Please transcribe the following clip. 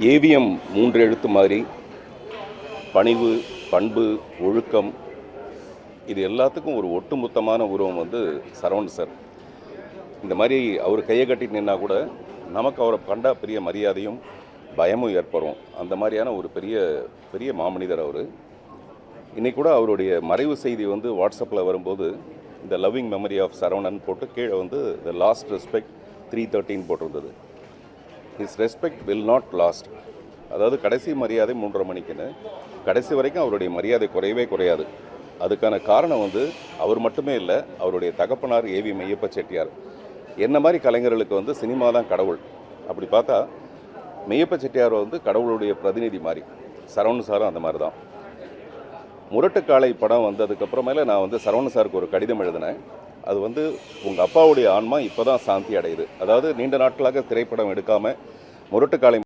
AVM மூன்று எழுத்து மாதிரி பணிவு பண்பு ஒழுக்கம் இது எல்லாத்துக்கும் ஒரு ஒட்டுமொத்தமான உருவம் வந்து சரவணன் சார். இந்த மாதிரி அவர் கையை கட்டிட்டு நின்னா கூட நமக்கு அவரை கண்டா பெரிய மரியாதையும் பயமும் ஏற்படும். அந்த மாதிரியான ஒரு பெரிய பெரிய மாமனிதர் அவர். இன்றைக்கூட கூட அவருடைய மறைவு செய்தி வந்து வாட்ஸ்அப்பில் வரும்போது இந்த லவ்விங் மெமரி ஆஃப் சரவணன் போட்டு கீழே வந்து the last respect three thirteen போட்டிருந்தது. His respect will not last அதாவது கடைசி மரியாதை மூன்றரை மணிக்குன்னு. கடைசி வரைக்கும் அவருடைய மரியாதை குறையவே குறையாது. அதுக்கான காரணம் வந்து அவர் மட்டுமே இல்லை அவருடைய தகப்பனார் ஏவி மெய்யப்ப செட்டியார். என்ன மாதிரி கலைஞர்களுக்கு வந்து சினிமா தான் கடவுள். அப்படி பார்த்தா மெய்யப்ப செட்டியார் வந்து கடவுளுடைய பிரதிநிதி மாதிரி. சரவண சாரும் அந்த மாதிரி தான். முரட்டுக்காலை படம் வந்ததுக்கப்புறமேல நான் வந்து சரவண சாருக்கு ஒரு கடிதம் எழுதினேன். அது வந்து உங்கள் அப்பாவுடைய ஆன்மா இப்போ தான் சாந்தி அடையுது. அதாவது நீண்ட நாட்களாக திரைப்படம் எடுக்காமல் முரட்டுக்காலை